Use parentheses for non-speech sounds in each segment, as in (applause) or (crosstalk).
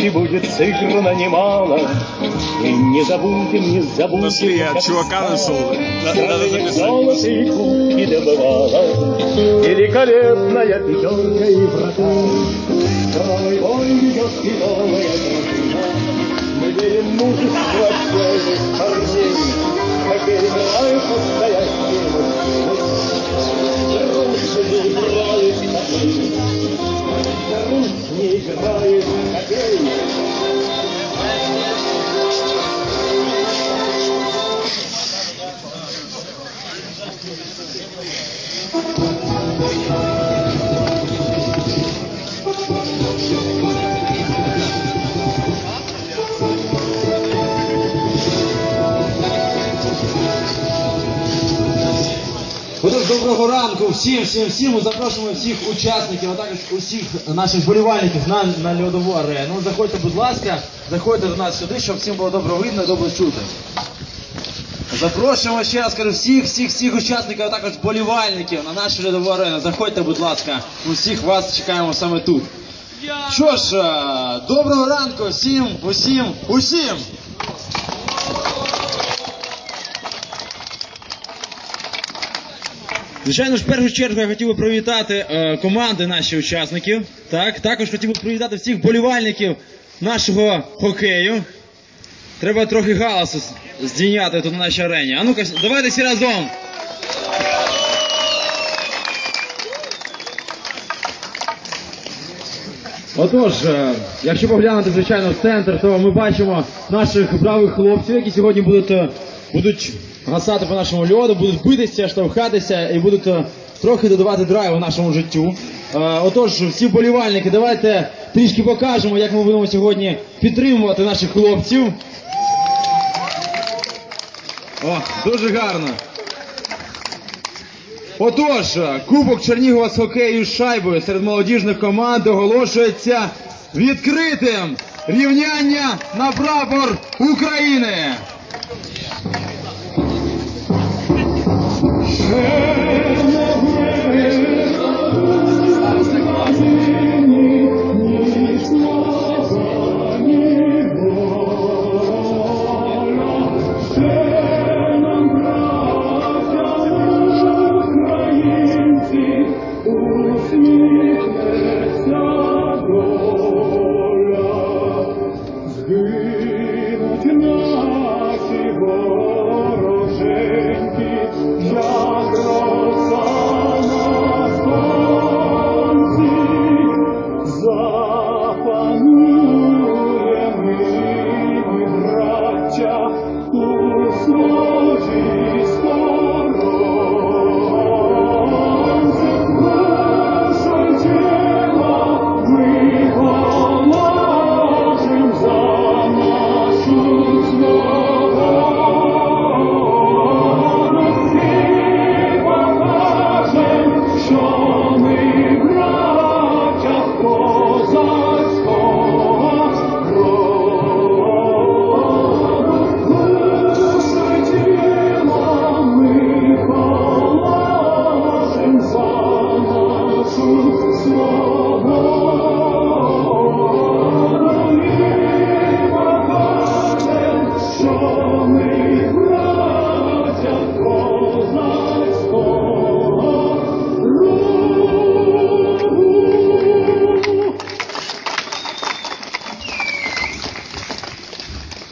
ночи будет сыграно немало. И не забудем, не забудем, Нашли как чувака нашел. Надо записать. золотые кубки добывала. Великолепная пятерка и врата. Кровавый бой ведет тяжелая дружина. Мы верим мужество отчаянных парней. Хоккей играют настоящие мужчины. Доброго ранку всім, всім, всім. Ми запрошуємо всіх учасників, а також усіх наших вболівальників на, на льодову арену. Заходьте, будь ласка, заходьте до нас сюди, щоб всім було добре видно, добре чути. Запрошуємо ще раз кажу всіх, всіх, всіх учасників, а також вболівальників на нашу льодову арену. Заходьте, будь ласка, усіх вас чекаємо саме тут. Що ж, е, доброго ранку всім, усім, усім! Звичайно ж, в першу чергу я хотів би привітати е, команди наших учасників. Так, також хотів би привітати всіх болівальників нашого хокею. Треба трохи галасу здійняти тут на нашій арені. А ну-ка, давайте всі разом. Отож, е, якщо поглянути, звичайно, в центр, то ми бачимо наших бравих хлопців, які сьогодні будуть, е, будуть гасати по нашому льоду, будуть битися, штовхатися і будуть е, трохи додавати драйву нашому життю. Е, Отож, всі болівальники, давайте трішки покажемо, як ми будемо сьогодні підтримувати наших хлопців. О, дуже гарно. Отож, Кубок Чернігова з хокею з шайбою серед молодіжних команд оголошується відкритим рівняння на прапор України. Jesus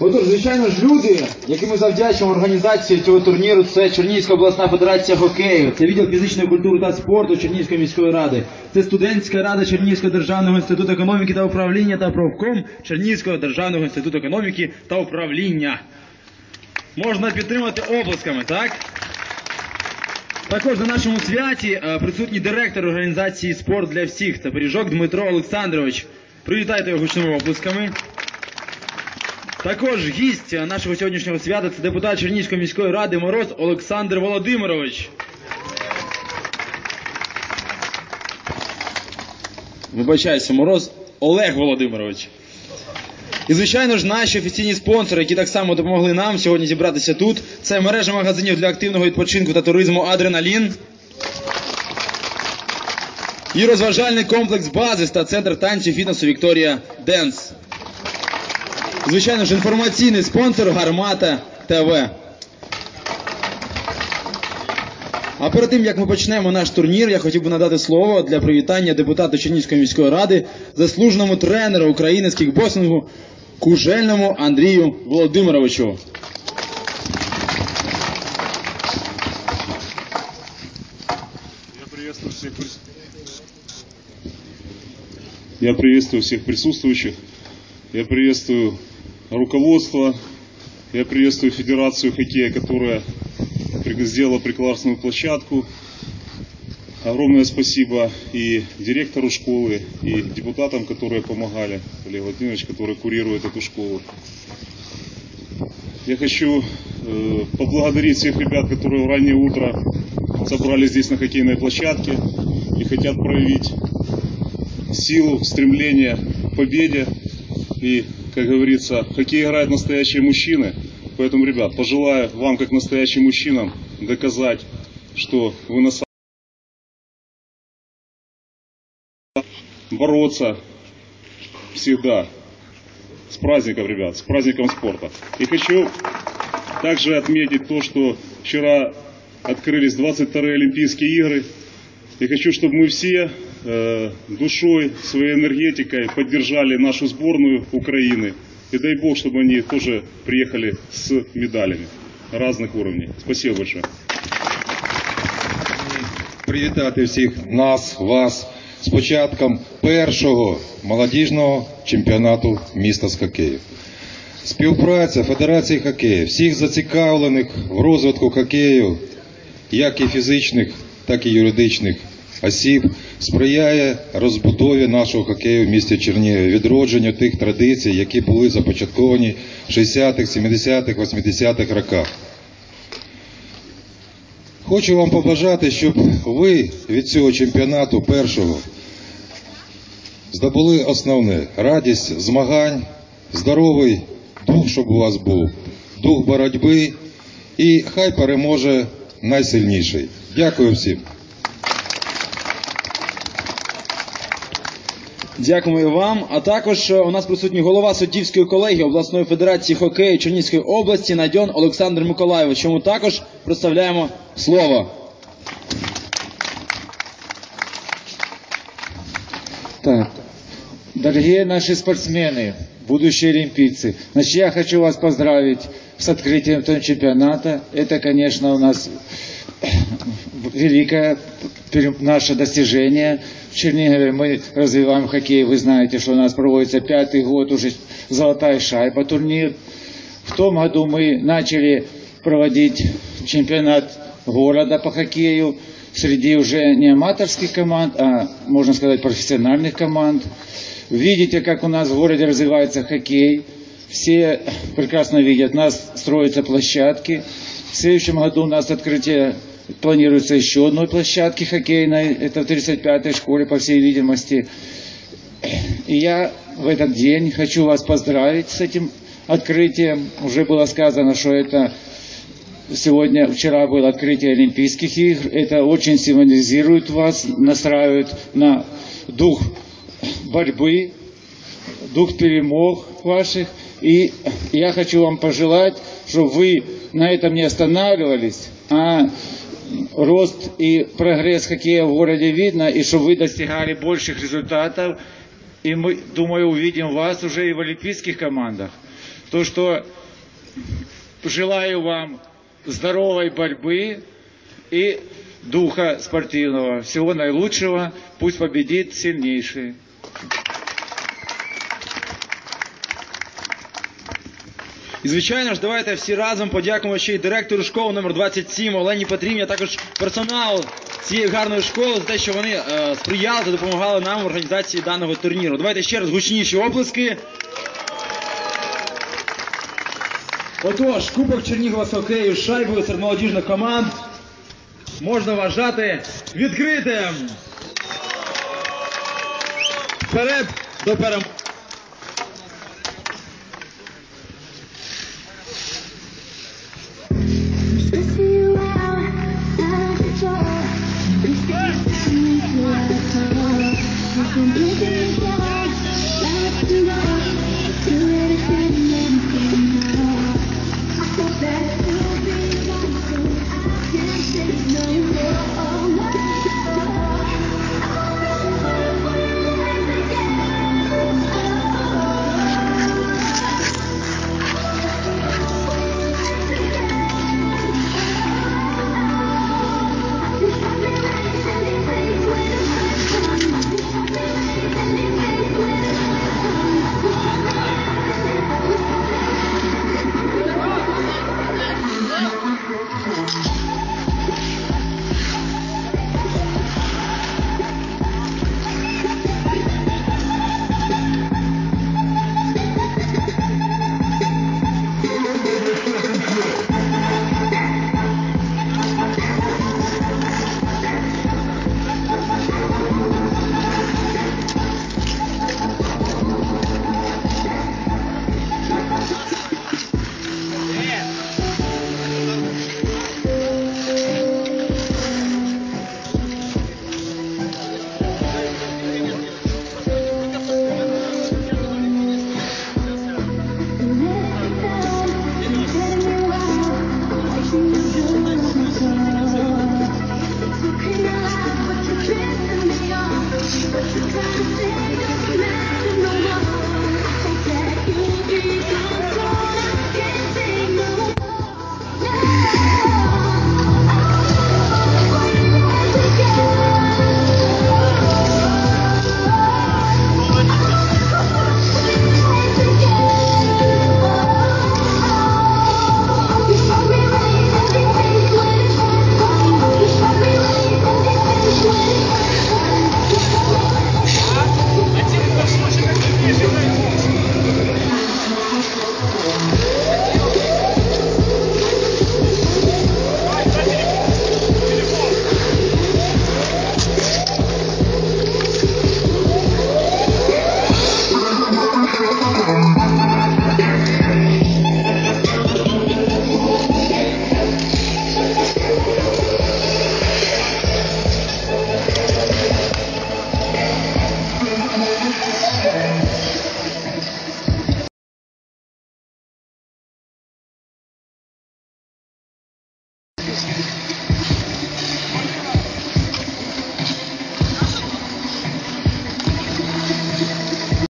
Отож, звичайно ж, люди, яким ми завдячуємо організації цього турніру, це Чернігівська обласна федерація хокею, це відділ фізичної культури та спорту Чернігівської міської ради, це студентська рада Чернігівського державного інституту економіки та управління та правком Чернігівського державного інституту економіки та управління. Можна підтримати оплесками, так? Також на нашому святі е, присутній директор організації Спорт для всіх. Це Пиріжок Дмитро Олександрович. Привітайте його гучними оплесками. Також гість нашого сьогоднішнього свята це депутат Чернігівської міської ради Мороз Олександр Володимирович. Вибачайся, Мороз Олег Володимирович. І, звичайно ж, наші офіційні спонсори, які так само допомогли нам сьогодні зібратися тут, це мережа магазинів для активного відпочинку та туризму Адреналін. І розважальний комплекс Базис та центр танців фітнесу Вікторія Денс. Звичайно ж, інформаційний спонсор Гармата ТВ. А перед тим як ми почнемо наш турнір, я хотів би надати слово для привітання депутату Чернігівської міської ради, заслуженому тренеру України з кікбоксингу Кужельному Андрію Володимировичу. Я приветствую всех, прис- Я приветствую всех присутствующих. Я приветствую руководство. Я приветствую Федерацию хоккея, которая сделала прекрасную площадку. Огромное спасибо и директору школы, и депутатам, которые помогали. Олег Владимирович, который курирует эту школу. Я хочу э, поблагодарить всех ребят, которые в раннее утро собрались здесь на хоккейной площадке и хотят проявить силу, стремление к победе. И, как говорится, хоккей играют настоящие мужчины. Поэтому, ребят, пожелаю вам, как настоящим мужчинам, доказать, что вы на самом бороться всегда. С праздником, ребят, с праздником спорта. И хочу также отметить то, что вчера открылись 22-е Олимпийские игры. И хочу, чтобы мы все душой, своей энергетикой поддержали нашу сборную Украины. И дай Бог, чтобы они тоже приехали с медалями разных уровней. Спасибо большое. привітати всіх нас, вас з початком першого молодіжного чемпіонату міста з хокею. Співпраця Федерації хокею, всіх зацікавлених в розвитку хокею, як і фізичних, так і юридичних осіб, сприяє розбудові нашого хокею в місті Чернігові, відродженню тих традицій, які були започатковані в 60-х, 70-х, 80-х роках. Хочу вам побажати, щоб ви від цього чемпіонату першого здобули основне радість змагань, здоровий дух, щоб у вас був, дух боротьби і хай переможе найсильніший. Дякую всім. Дякуємо і вам. А також е, у нас присутній голова суддівської колегії обласної федерації хокею Чернігівської області Надьон Олександр Миколаєвич. Чому також представляємо слово. Так, дорогие наши спортсмены, будущие олимпийцы, значит, я хочу вас поздравить с открытием этого чемпионата. Это, конечно, у нас (clears throat) великое пере- наше достижение. В Чернигове мы развиваем хоккей. Вы знаете, что у нас проводится пятый год уже золотая шайба турнир. В том году мы начали проводить чемпионат города по хоккею среди уже не аматорских команд, а, можно сказать, профессиональных команд. Видите, как у нас в городе развивается хоккей. Все прекрасно видят, у нас строятся площадки. В следующем году у нас открытие планируется еще одной площадки хоккейной. Это в 35-й школе, по всей видимости. И я в этот день хочу вас поздравить с этим открытием. Уже было сказано, что это сегодня, вчера было открытие Олимпийских игр. Это очень символизирует вас, настраивает на дух борьбы, дух перемог ваших. И я хочу вам пожелать, чтобы вы на этом не останавливались, а рост и прогресс хоккея в городе видно, и чтобы вы достигали больших результатов. И мы, думаю, увидим вас уже и в олимпийских командах. То, что желаю вам здоровой борьбы и духа спортивного. Всего наилучшего. Пусть победит сильнейший. Звичайно ж, давайте всі разом подякуємо ще й директору школи номер 27 Олені Петрівні, а також персоналу цієї гарної школи за те, що вони е, сприяли та допомагали нам в організації даного турніру. Давайте ще раз гучніші оплески. Отож, Кубок Чернігова з хокею шайбою серед молодіжних команд можна вважати відкритим. Вперед до перемоги! Thank you.